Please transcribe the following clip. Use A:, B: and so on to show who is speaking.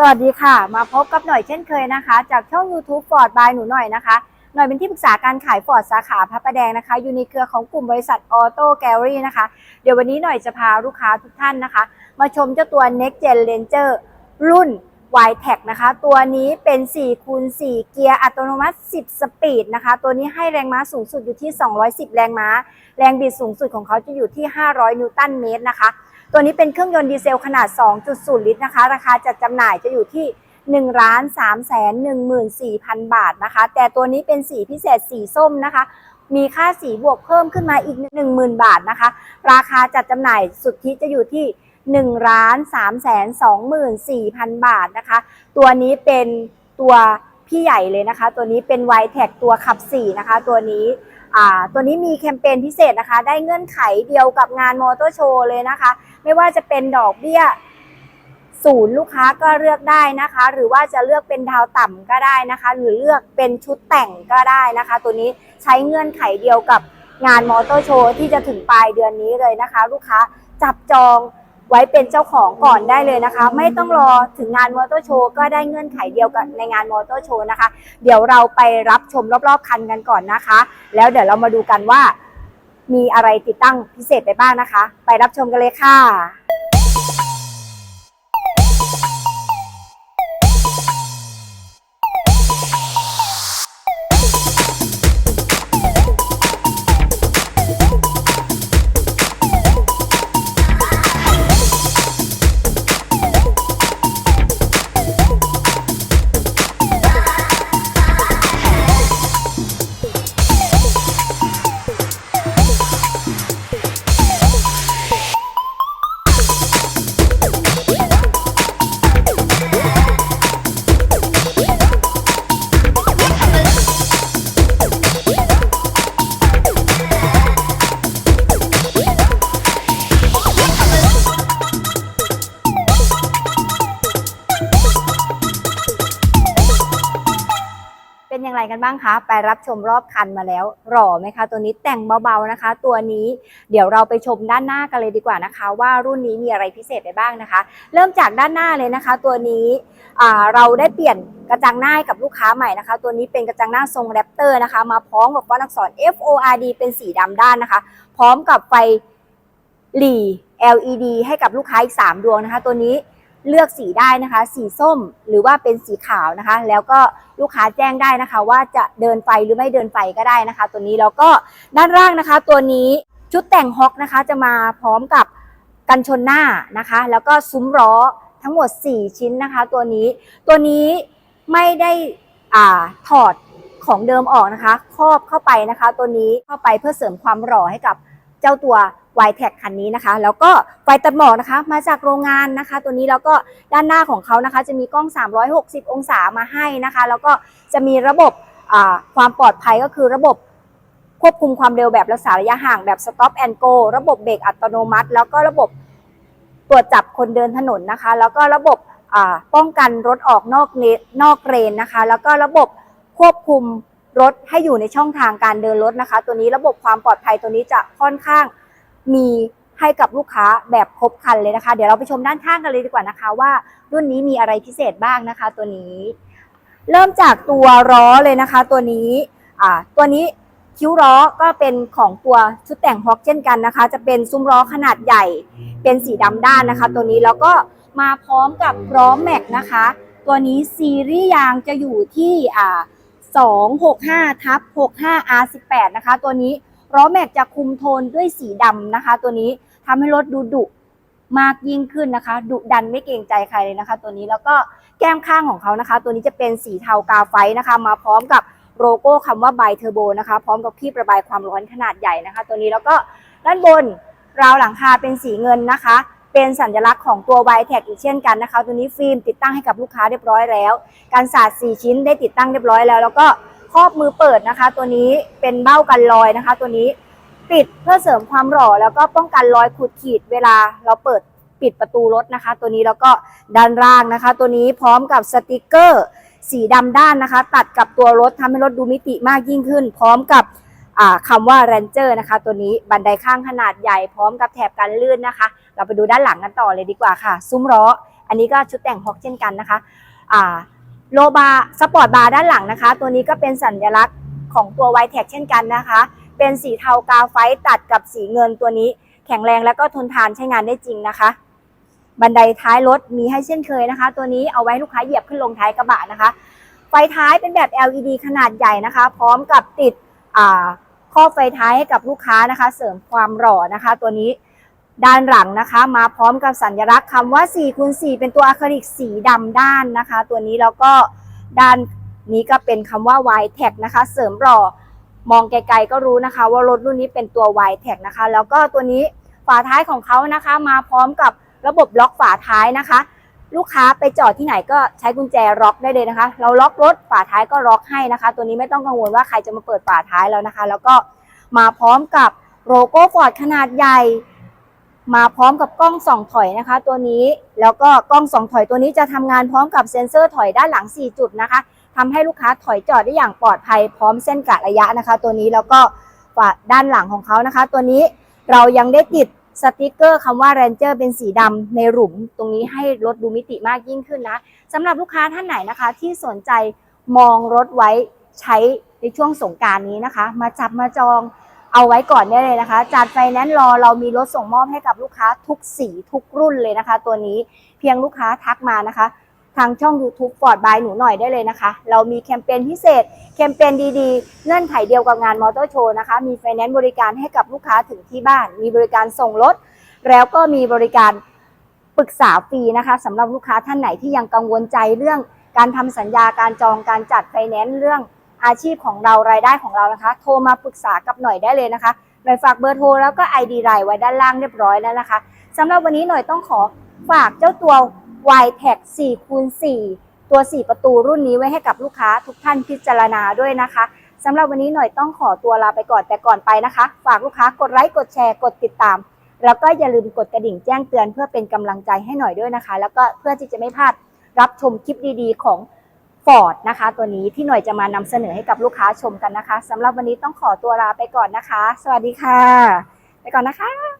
A: สวัสดีค่ะ มาพบกับหน่อยเช่นเคยนะคะ จากช่อง YouTube Ford by หนูหน่อยนะคะ หน่อยเป็นที่ปรึกษาการขายฟอร์ดสาขาพระประแดงนะคะ อยู่ในเครือของกลุ่มบริษัทออโต้แกลลี่นะคะ เดี๋ยววันนี้หน่อยจะพาลูกค้าทุกท่านนะคะ มาชมเจ้าตัว Next Gen Ranger รุ่น y t e c นะคะ ตัวนี้เป็น4คูณ4เกียร์อัตโนมัติ 10 สปีดนะคะ ตัวนี้ให้แรงม้าสูงสุดอยู่ที่ 210 แรงม้า แรงบิดสูงสุดของเขาจะอยู่ที่ 500 นิวตันเมตรนะคะ ตัวนี้เป็นเครื่องยนต์ดีเซลขนาด 2.0 ลิตรนะคะ ราคาจัดจำหน่ายจะอยู่ที่1 3 1 4 0 0 0 บาทนะคะ แต่ตัวนี้เป็นสีพิเศษสีส้มนะคะ มีค่าสีบวกเพิ่มขึ้นมาอีก 10,000 บาทนะคะ ราคาจัดจำหน่ายสุทธิจะอยู่ที่1 3 2 4 0 0 0 บาทนะคะ ตัวนี้เป็นตัวพี่ใหญ่เลยนะคะ ตัวนี้เป็น y t e c ตัวขับ4นะคะ ตัวนี้ ตัวนี้มีแคมเปญพิเศษนะคะ ได้เงื่อนไขเดียวกับงานมอเตอร์โชว์เลยนะคะ ไม่ว่าจะเป็นดอกเบี้ยศูนย์ลูกค้าก็เลือกได้นะคะ หรือว่าจะเลือกเป็นดาวต่ำก็ได้นะคะ หรือเลือกเป็นชุดแต่งก็ได้นะคะ ตัวนี้ใช้เงื่อนไขเดียวกับงานมอเตอร์โชว์ที่จะถึงปลายเดือนนี้เลยนะคะ ลูกค้าจับจอง ไว้เป็นเจ้าของก่อนได้เลยนะคะ ไม่ต้องรอถึงงานมอเตอร์โชว์ก็ได้เงื่อนไขเดียวกันในงานมอเตอร์โชว์นะคะ เดี๋ยวเราไปรับชมรอบๆคันกันก่อนนะคะ แล้วเดี๋ยวเรามาดูกันว่า มีอะไรติดตั้งพิเศษไปบ้างนะคะ ไปรับชมกันเลยค่ะ อย่างไรกันบ้างคะ ไปรับชมรอบคันมาแล้ว หล่อไหมคะ ตัวนี้แต่งเบาๆนะคะ ตัวนี้เดี๋ยวเราไปชมด้านหน้ากันเลยดีกว่านะคะ ว่ารุ่นนี้มีอะไรพิเศษไปบ้างนะคะ เริ่มจากด้านหน้าเลยนะคะ ตัวนี้เราได้เปลี่ยนกระจังหน้าให้กับลูกค้าใหม่นะคะ ตัวนี้เป็นกระจังหน้าทรงแรปเตอร์นะคะ มาพร้อมกับฟอนต์อักษร F O R D เป็นสีดำด้านนะคะ พร้อมกับไฟหลี LED ให้กับลูกค้าอีก 3 ดวงนะคะ ตัวนี้ เลือกสีได้นะคะ สีส้มหรือว่าเป็นสีขาวนะคะ แล้วก็ลูกค้าแจ้งได้นะคะ ว่าจะเดินไฟหรือไม่เดินไฟก็ได้นะคะ ตัวนี้แล้วก็ด้านล่างนะคะ ตัวนี้ชุดแต่งฮอกนะคะ จะมาพร้อมกับกันชนหน้านะคะ แล้วก็ซุ้มล้อทั้งหมด 4 ชิ้นนะคะ ตัวนี้ตัวนี้ไม่ได้อ่าถอดของเดิมออกนะคะ ครอบเข้าไปนะคะ ตัวนี้เข้าไปเพื่อเสริมความหล่อให้กับเจ้าตัว y t e c คันนี้นะคะ แล้วก็ไฟตัดหมอกนะคะ มาจากโรงงานนะคะ ตัวนี้แล้วก็ด้านหน้าของเขานะคะ จะมีกล้อง 360 องศามาให้นะคะ แล้วก็จะมีระบบความปลอดภัยก็คือระบบควบคุมความเร็วแบบรักษาระยะห่างแบบ stop and go ระบบเบรกอัตโนมัติ แล้วก็ระบบตรวจจับคนเดินถนนนะคะ แล้วก็ระบบป้องกันรถออกนอกเลนนอกเลนนะคะ แล้วก็ระบบควบคุมรถให้อยู่ในช่องทางการเดินรถนะคะ ตัวนี้ระบบความปลอดภัยตัวนี้จะค่อนข้าง มีให้กับลูกค้าแบบครบครันเลยนะคะ เดี๋ยวเราไปชมด้านข้างกันเลยดีกว่านะคะ ว่ารุ่นนี้มีอะไรพิเศษบ้างนะคะ ตัวนี้ เริ่มจากตัวล้อเลยนะคะ ตัวนี้อ่าตัวนี้คิ้วล้อก็เป็นของตัวชุดแต่งฮอกเช่นกันนะคะ จะเป็นซุ้มล้อขนาดใหญ่ เป็นสีดำด้านนะคะ ตัวนี้แล้วก็มาพร้อมกับล้อแม็กนะคะ ตัวนี้ซีรีส์ยางจะอยู่ที่อ่า265ทับ 65 R18 นะคะ ตัวนี้ ล้อแม็กจะคุมโทนด้วยสีดำนะคะ ตัวนี้ทำให้รถดูดุมากยิ่งขึ้นนะคะ ดุดันไม่เกรงใจใครเลยนะคะ ตัวนี้แล้วก็แก้มข้างของเขานะคะ ตัวนี้จะเป็นสีเทากาไฟนะคะ มาพร้อมกับโลโก้คำว่าไบเทอร์โบนะคะ พร้อมกับที่ระบายความร้อนขนาดใหญ่นะคะ ตัวนี้แล้วก็ด้านบนราวหลังคาเป็นสีเงินนะคะ เป็นสัญลักษณ์ของตัวไวแท็กอีกเช่นกันนะคะ ตัวนี้ฟิล์มติดตั้งให้กับลูกค้าเรียบร้อยแล้ว การสาด4ชิ้นได้ติดตั้งเรียบร้อยแล้ว แล้วก็ ครอบมือเปิดนะคะ ตัวนี้เป็นเบ้ากันรอยนะคะ ตัวนี้ปิดเพื่อเสริมความหล่อแล้วก็ป้องกันรอยขูดขีดเวลาเราเปิดปิดประตูรถนะคะ ตัวนี้แล้วก็ด้านล่างนะคะ ตัวนี้พร้อมกับสติกเกอร์ สีดำด้านนะคะ ตัดกับตัวรถทำให้รถดูมิติมากยิ่งขึ้น พร้อมกับอ่าคำว่า Ranger นะคะ ตัวนี้บันไดข้างขนาดใหญ่พร้อมกับแถบกันลื่นนะคะ เราไปดูด้านหลังกันต่อเลยดีกว่าค่ะ ซุ้มล้ออันนี้ก็ชุดแต่งฮอกเช่นกันนะคะอ่า โลบาสปอร์ตบาร์ด้านหลังนะคะ ตัวนี้ก็เป็นสัญลักษณ์ของตัวไวแท็กเช่นกันนะคะ เป็นสีเทากาไฟต์ตัดกับสีเงินตัวนี้ แข็งแรงแล้วก็ทนทานใช้งานได้จริงนะคะ บันไดท้ายรถมีให้เช่นเคยนะคะ ตัวนี้เอาไว้ลูกค้าเหยียบขึ้นลงท้ายกระบะนะคะ ไฟท้ายเป็นแบบ LED ขนาดใหญ่นะคะ พร้อมกับติดข้อไฟท้ายให้กับลูกค้านะคะ เสริมความหล่อนะคะ ตัวนี้ ด้านหลังนะคะ มาพร้อมกับสัญลักษณ์คำว่า4คูณ4เป็นตัวอะคริลิกสีดำด้านนะคะ ตัวนี้แล้วก็ด้านนี้ก็เป็นคำว่า y t e c นะคะ เสริมหล่อมองไกลๆก็รู้นะคะ ว่ารถรุ่นนี้เป็นตัว y t e c นะคะ แล้วก็ตัวนี้ฝาท้ายของเขานะคะ มาพร้อมกับระบบล็อกฝาท้ายนะคะ ลูกค้าไปจอดที่ไหนก็ใช้กุญแจล็อกได้เลยนะคะ เราล็อกรถฝาท้ายก็ล็อกให้นะคะ ตัวนี้ไม่ต้องกังวลว่าใครจะมาเปิดฝาท้ายแล้วนะคะ แล้วก็มาพร้อมกับโลโก้ฟอร์ดขนาดใหญ่ มาพร้อมกับกล้องส่องถอยนะคะ ตัวนี้แล้วก็กล้องส่องถอยตัวนี้จะทำงานพร้อมกับเซ็นเซอร์ถอยด้านหลัง 4 จุดนะคะทำให้ลูกค้าถอยจอดได้อย่างปลอดภัยพร้อมเส้นกะระยะนะคะ ตัวนี้แล้วก็ฝาด้านหลังของเขานะคะ ตัวนี้เรายังได้ติดสติกเกอร์คำว่า Ranger เป็นสีดำในหลุม ตรงนี้ให้รถดูมิติมากยิ่งขึ้นนะสำหรับลูกค้าท่านไหนนะคะ ที่สนใจมองรถไว้ใช้ในช่วงสงการนี้นะคะ มาจับมาจอง เอาไว้ก่อนได้เลยนะคะ จัดไฟแนนซ์รอเรามีรถส่งมอบให้กับลูกค้าทุกสีทุกรุ่นเลยนะคะ ตัวนี้เพียงลูกค้าทักมานะคะ ทางช่อง YouTube ฟอร์ดบายหนูหน่อยได้เลยนะคะ เรามีแคมเปญพิเศษ แคมเปญดีๆ เงื่อนไขเดียวกับงานมอเตอร์โชว์นะคะ มีไฟแนนซ์บริการให้กับลูกค้าถึงที่บ้าน มีบริการส่งรถ แล้วก็มีบริการปรึกษาฟรีนะคะสำหรับลูกค้าท่านไหนที่ยังกังวลใจเรื่องการทำสัญญาการจองการจัดไฟแนนซ์เรื่อง อาชีพของเรารายได้ของเรานะคะ โทรมาปรึกษากับหน่อยได้เลยนะคะ หน่อยฝากเบอร์โทรแล้วก็ ID ไลน์ไว้ด้านล่างเรียบร้อยแล้วนะคะสำหรับวันนี้หน่อยต้องขอฝากเจ้าตัว y t e c 4คูณ4ตัว 4 ประตูรุ่นนี้ไว้ให้กับลูกค้าทุกท่านพิจารณาด้วยนะคะสำหรับวันนี้หน่อยต้องขอตัวลาไปก่อนแต่ก่อนไปนะคะ ฝากลูกค้ากดไลค์กดแชร์กดติดตาม แล้วก็อย่าลืมกดกระดิ่งแจ้งเตือนเพื่อเป็นกำลังใจให้หน่อยด้วยนะคะ แล้วก็เพื่อที่จะไม่พลาดรับชมคลิปดีๆ ของ ฟอร์ดนะคะ ตัวนี้ที่หน่อยจะมานำเสนอให้กับลูกค้าชมกันนะคะสำหรับวันนี้ต้องขอตัวลาไปก่อนนะคะ สวัสดีค่ะ ไปก่อนนะคะ